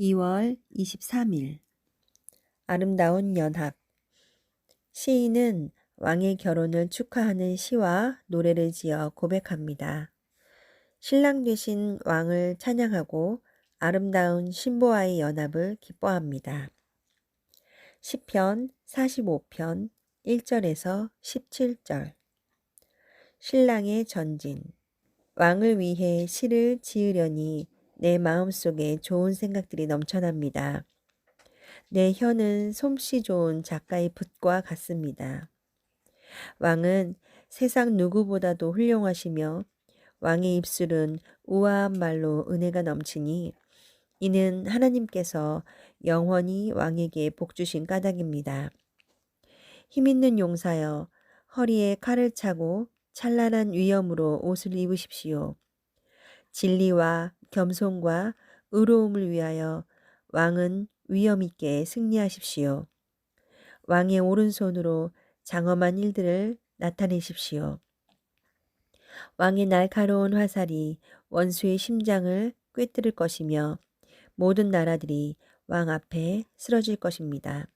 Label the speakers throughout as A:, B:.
A: 2월 23일 아름다운 연합 시인은 왕의 결혼을 축하하는 시와 노래를 지어 고백합니다. 신랑 되신 왕을 찬양하고 아름다운 신부와의 연합을 기뻐합니다. 시편 45편 1절에서 17절 신랑의 전진 왕을 위해 시를 지으려니 내 마음속에 좋은 생각들이 넘쳐납니다. 내 혀는 솜씨 좋은 작가의 붓과 같습니다. 왕은 세상 누구보다도 훌륭하시며 왕의 입술은 우아한 말로 은혜가 넘치니 이는 하나님께서 영원히 왕에게 복주신 까닭입니다. 힘있는 용사여 허리에 칼을 차고 찬란한 위엄으로 옷을 입으십시오. 진리와 겸손과 의로움을 위하여 왕은 위엄 있게 승리하십시오. 왕의 오른손으로 장엄한 일들을 나타내십시오. 왕의 날카로운 화살이 원수의 심장을 꿰뚫을 것이며 모든 나라들이 왕 앞에 쓰러질 것입니다.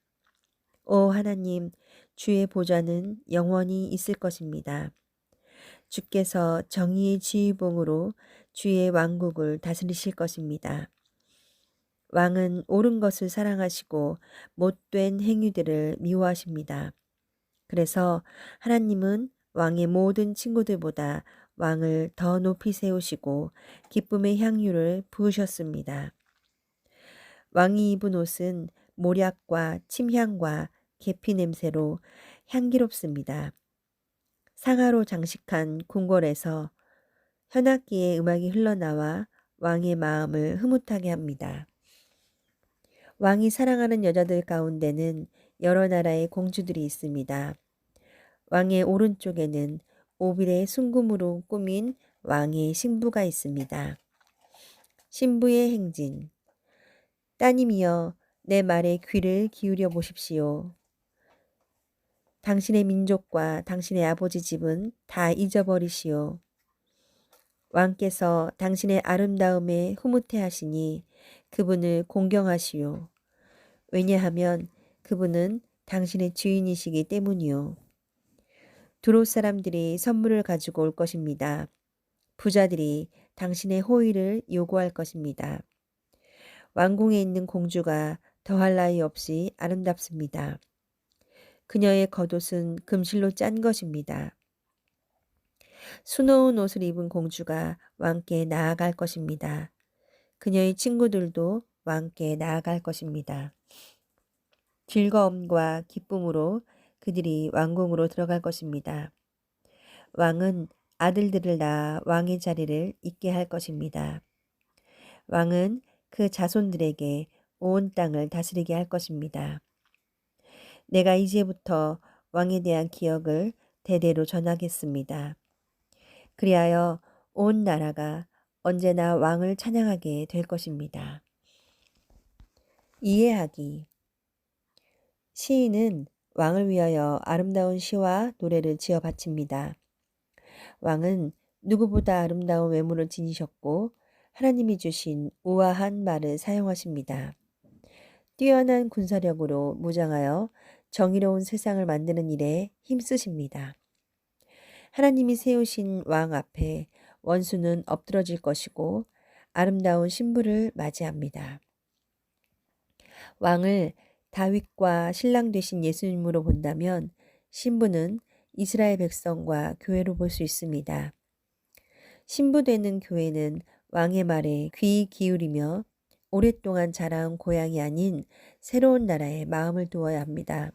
A: 오 하나님, 주의 보좌는 영원히 있을 것입니다. 주께서 정의의 지휘봉으로 주의 왕국을 다스리실 것입니다. 왕은 옳은 것을 사랑하시고 못된 행위들을 미워하십니다. 그래서 하나님은 왕의 모든 친구들보다 왕을 더 높이 세우시고 기쁨의 향유를 부으셨습니다. 왕이 입은 옷은 모략과 침향과 계피 냄새로 향기롭습니다. 상하로 장식한 궁궐에서 현악기의 음악이 흘러나와 왕의 마음을 흐뭇하게 합니다. 왕이 사랑하는 여자들 가운데는 여러 나라의 공주들이 있습니다. 왕의 오른쪽에는 오빌의 순금으로 꾸민 왕의 신부가 있습니다. 신부의 행진 따님이여 내 말에 귀를 기울여 보십시오. 당신의 민족과 당신의 아버지 집은 다 잊어버리시오. 왕께서 당신의 아름다움에 흐뭇해 하시니 그분을 공경하시오. 왜냐하면 그분은 당신의 주인이시기 때문이요. 두롯 사람들이 선물을 가지고 올 것입니다. 부자들이 당신의 호의를 요구할 것입니다. 왕궁에 있는 공주가 더할 나위 없이 아름답습니다. 그녀의 겉옷은 금실로 짠 것입니다. 수놓은 옷을 입은 공주가 왕께 나아갈 것입니다. 그녀의 친구들도 왕께 나아갈 것입니다. 즐거움과 기쁨으로 그들이 왕궁으로 들어갈 것입니다. 왕은 아들들을 낳아 왕의 자리를 잇게 할 것입니다. 왕은 그 자손들에게 온 땅을 다스리게 할 것입니다. 내가 이제부터 왕에 대한 기억을 대대로 전하겠습니다. 그리하여 온 나라가 언제나 왕을 찬양하게 될 것입니다. 이해하기 시인은 왕을 위하여 아름다운 시와 노래를 지어 바칩니다. 왕은 누구보다 아름다운 외모를 지니셨고 하나님이 주신 우아한 말을 사용하십니다. 뛰어난 군사력으로 무장하여 정의로운 세상을 만드는 일에 힘쓰십니다. 하나님이 세우신 왕 앞에 원수는 엎드러질 것이고 아름다운 신부를 맞이합니다. 왕을 다윗과 신랑 되신 예수님으로 본다면 신부는 이스라엘 백성과 교회로 볼 수 있습니다. 신부 되는 교회는 왕의 말에 귀 기울이며 오랫동안 자라온 고향이 아닌 새로운 나라에 마음을 두어야 합니다.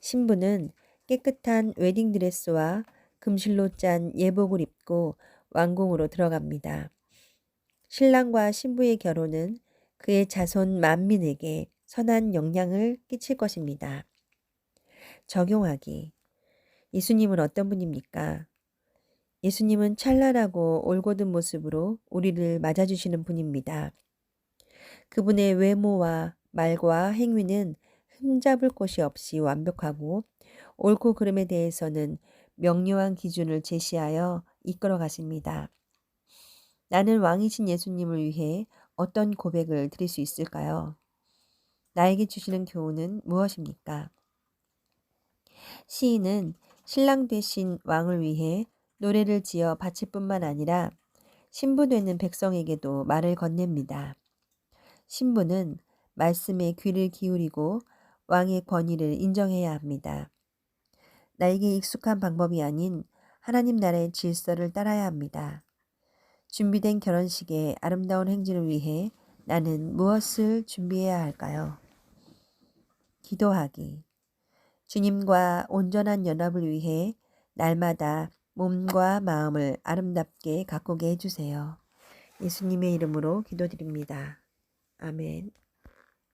A: 신부는 깨끗한 웨딩드레스와 금실로 짠 예복을 입고 왕궁으로 들어갑니다. 신랑과 신부의 결혼은 그의 자손 만민에게 선한 영향을 끼칠 것입니다. 적용하기. 예수님은 어떤 분입니까? 예수님은 찬란하고 올곧은 모습으로 우리를 맞아주시는 분입니다. 그분의 외모와 말과 행위는 흠잡을 곳이 없이 완벽하고 옳고 그름에 대해서는 명료한 기준을 제시하여 이끌어 가십니다. 나는 왕이신 예수님을 위해 어떤 고백을 드릴 수 있을까요? 나에게 주시는 교훈은 무엇입니까? 시인은 신랑 되신 왕을 위해 노래를 지어 바칠 뿐만 아니라 신부되는 백성에게도 말을 건넵니다. 신부는 말씀에 귀를 기울이고 왕의 권위를 인정해야 합니다. 나에게 익숙한 방법이 아닌 하나님 나라의 질서를 따라야 합니다. 준비된 결혼식의 아름다운 행진을 위해 나는 무엇을 준비해야 할까요? 기도하기. 주님과 온전한 연합을 위해 날마다 몸과 마음을 아름답게 가꾸게 해주세요. 예수님의 이름으로 기도드립니다. 아멘.